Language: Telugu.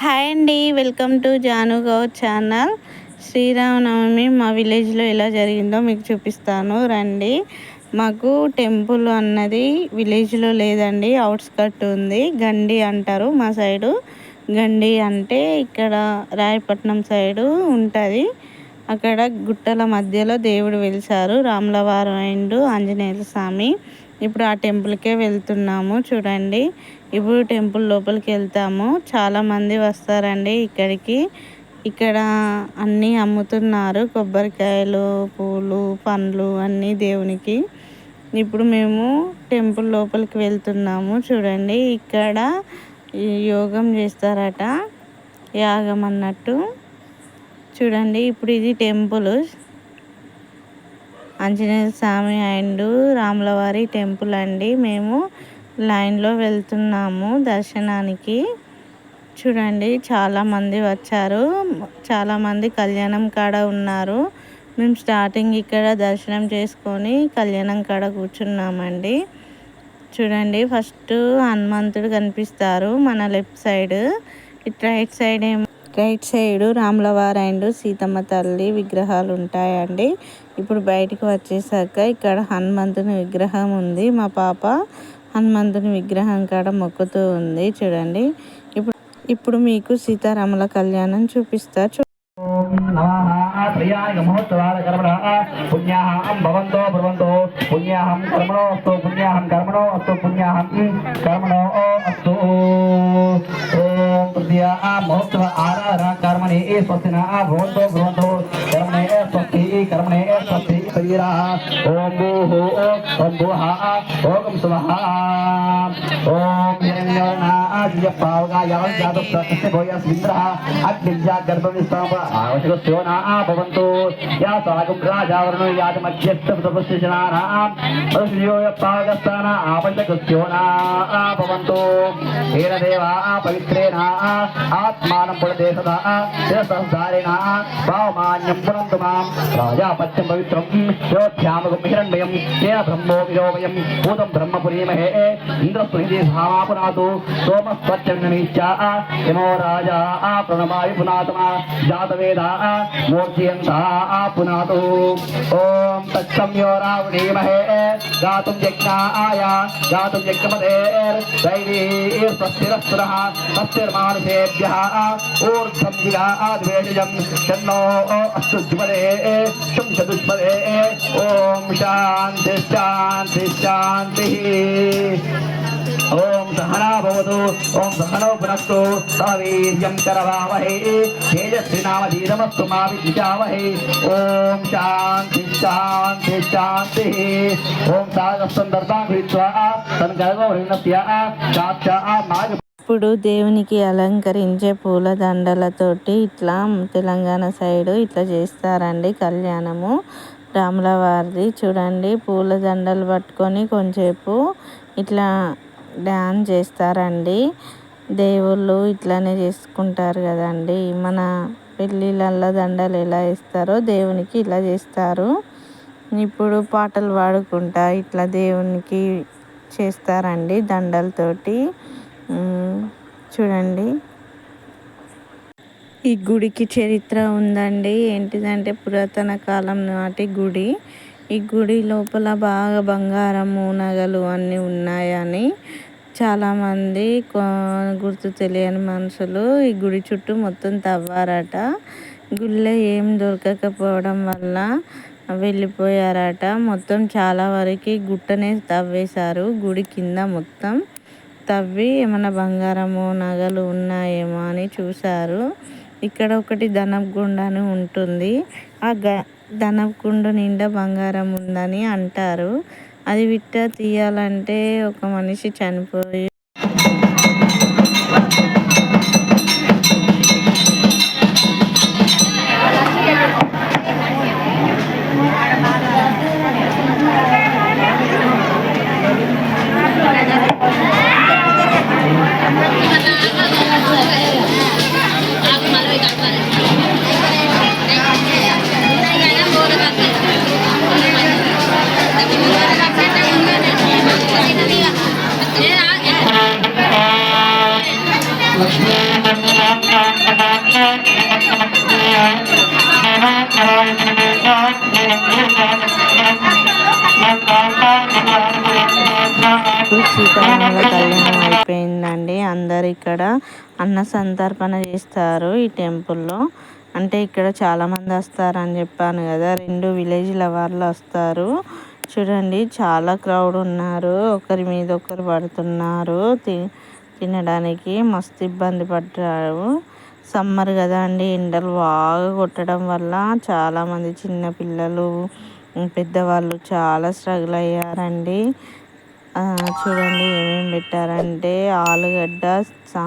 హాయ్ అండి welcome to Janu Gaur channel. Sriramanavami మా విలేజ్లో ఎలా జరిగిందో మీకు చూపిస్తాను. రండి. మాకు టెంపుల్ అన్నది విలేజ్లో లేదండి అవుట్స్కట్ ఉంది. గండి అంటారు మా సైడు. గండి అంటే ఇక్కడ రాయపట్నం సైడు ఉంటుంది. అక్కడ గుట్టల మధ్యలో దేవుడు వెలిసారు రాములవారం అండ్ ఆంజనేయ స్వామి ఇప్పుడు ఆ టెంపుల్కే వెళ్తున్నాము చూడండి. ఇప్పుడు టెంపుల్ లోపలికి వెళ్తాము. చాలామంది వస్తారండి ఇక్కడికి. ఇక్కడ అన్నీ అమ్ముతున్నారు. కొబ్బరికాయలు పూలు పండ్లు అన్నీ దేవునికి. ఇప్పుడు మేము టెంపుల్ లోపలికి వెళ్తున్నాము. చూడండి ఇక్కడ యోగం చేస్తారట. యాగం అన్నట్టు. చూడండి ఇప్పుడు ఇది టెంపుల్. ఆంజనేయ స్వామి అండ్ రాములవారి టెంపుల్ అండి. మేము లైన్లో వెళ్తున్నాము దర్శనానికి. చూడండి చాలామంది వచ్చారు. చాలామంది కళ్యాణం కాడ ఉన్నారు. మేము స్టార్టింగ్ ఇక్కడ దర్శనం చేసుకొని కళ్యాణం కాడ కూర్చున్నామండి. చూడండి ఫస్ట్ హనుమంతుడు కనిపిస్తారు మన లెఫ్ట్ సైడ్. ఇటు రైట్ సైడ్ ఏమో రైట్ సైడ్ రాములవారు అండ్ సీతమ్మ తల్లి విగ్రహాలు ఉంటాయండి. ఇప్పుడు బయటకు వచ్చేసాక ఇక్కడ హనుమంతుని విగ్రహం ఉంది. మా పాప హనుమంతుని విగ్రహం కాడ మొక్కుతూ ఉంది. చూడండి. ఇప్పుడు ఇప్పుడు మీకు సీతారాముల కళ్యాణం చూపిస్తా. చూ ప్రియాయ మహోత్సవాల కర్మణ. పుణ్యాహం భవంతో పుణ్యాహం కర్మణో అస్తు. పుణ్యాహం కర్మణో అస్తు. పుణ్యాహం కర్మణో అస్తు. ఓం మహోత్సవ ఆరాధన స్వస్తిన. భవంతో కర్మణే స్వస్తి. కర్మణే वीरः ॐ भूः ॐ भुवः ॐ स्वः ॐ आवश्यको न भवन्तु या सागं राजावरणो याद मध्यस्थजनानागस्तान आवश्यकस्यो न भवन्तु हेन देवा पवित्रेण आत्मानं पुरदेशदा शिरसंसारेण पावमान्यं पुनन्तु मां राजापत्यं पवित्रम् శ్యామగుంహిరణ్మయం తేన బ్రహ్మో విలోమయం భూతం బ్రహ్మపురీమహే ఇంద్రస్పృహి సామాపునాతు సోమస్వచ్చన్నమీచ యమో రాజా ప్రణమావి పునాతమ జాతవేద మూర్తియంత పునాతు ఓం తత్సం యో రావుణీమహే గాతుం యజ్ఞాయ గాతుం యజ్ఞపదేర్ దైవీర్ స్వస్తిరస్పురః స్వస్తిర్మానుషేభ్యः ఊర్ధ్వం జిగా ద్వేషజం షన్నో అస్తుజ్వలే अक्षम चतुष्पदे ओम शांति शांति शांति ओम सहना भवतु ओम सहनो भुनस्तु सवीर्यं करवावहे तेजस्विनामधीतमस्तु मा विद्विषावहे ओम शांति शांति शांति ओम सागस्तं दर्ता कृत्वा तन् गर्ववृणस्य चाक्षा मार्ग ఇప్పుడు దేవునికి అలంకరించే పూల దండలతోటి ఇట్లా తెలంగాణ సైడు ఇట్లా చేస్తారండి కళ్యాణము. రాముల వారిది చూడండి పూల దండలు పట్టుకొని కొంచెంసేపు ఇట్లా డ్యాన్స్ చేస్తారండి. దేవుళ్ళు ఇట్లానే చేసుకుంటారు కదండి. మన పెళ్ళిళ్ళల్లో దండలు ఎలా ఇస్తారో దేవునికి ఇలా చేస్తారు. ఇప్పుడు పాటలు పాడుకుంటా ఇట్లా దేవునికి చేస్తారండి దండలతోటి. చూడండి. ఈ గుడికి చరిత్ర ఉందండి. ఏంటిదంటే పురాతన కాలం నాటి గుడి. ఈ గుడి లోపల బాగా బంగారము నగలు అన్నీ ఉన్నాయని చాలామంది గుర్తు తెలియని మనుషులు ఈ గుడి చుట్టూ మొత్తం తవ్వారట. గుళ్ళో ఏం దొరకకపోవడం వల్ల వెళ్ళిపోయారట. మొత్తం చాలా వరకు గుట్టనే తవ్వేశారు గుడి కింద మొత్తం. తవ్వి ఏమైనా బంగారము నగలు ఉన్నాయేమో అని చూశారు. ఇక్కడ ఒకటి ధనపుగుండ అని ఉంటుంది. ఆ గ ధనపుకుండ నిండా బంగారం ఉందని అంటారు. అది విట్ట తీయాలంటే ఒక మనిషి చనిపోయి సీతారాముల కళ్యాణం అయిపోయిందండి. అందరు ఇక్కడ అన్న సంతర్పణ చేస్తారు ఈ టెంపుల్లో. అంటే ఇక్కడ చాలా మంది వస్తారు అని చెప్పాను కదా. రెండు విలేజ్ల వాళ్ళు వస్తారు. చూడండి చాలా క్రౌడ్ ఉన్నారు. ఒకరి మీద ఒకరు పడుతున్నారు. తి- తినడానికి మస్తు ఇబ్బంది పడ్డారు. సమ్మర్ కదా అండి. ఎండలు బాగా కొట్టడం వల్ల చాలామంది చిన్నపిల్లలు చిన్న పిల్లలు పెద్దవాళ్ళు చాలా స్ట్రగుల్ అయ్యారండి. చూడండి ఏమేమి పెట్టారంటే ఆలుగడ్డ సా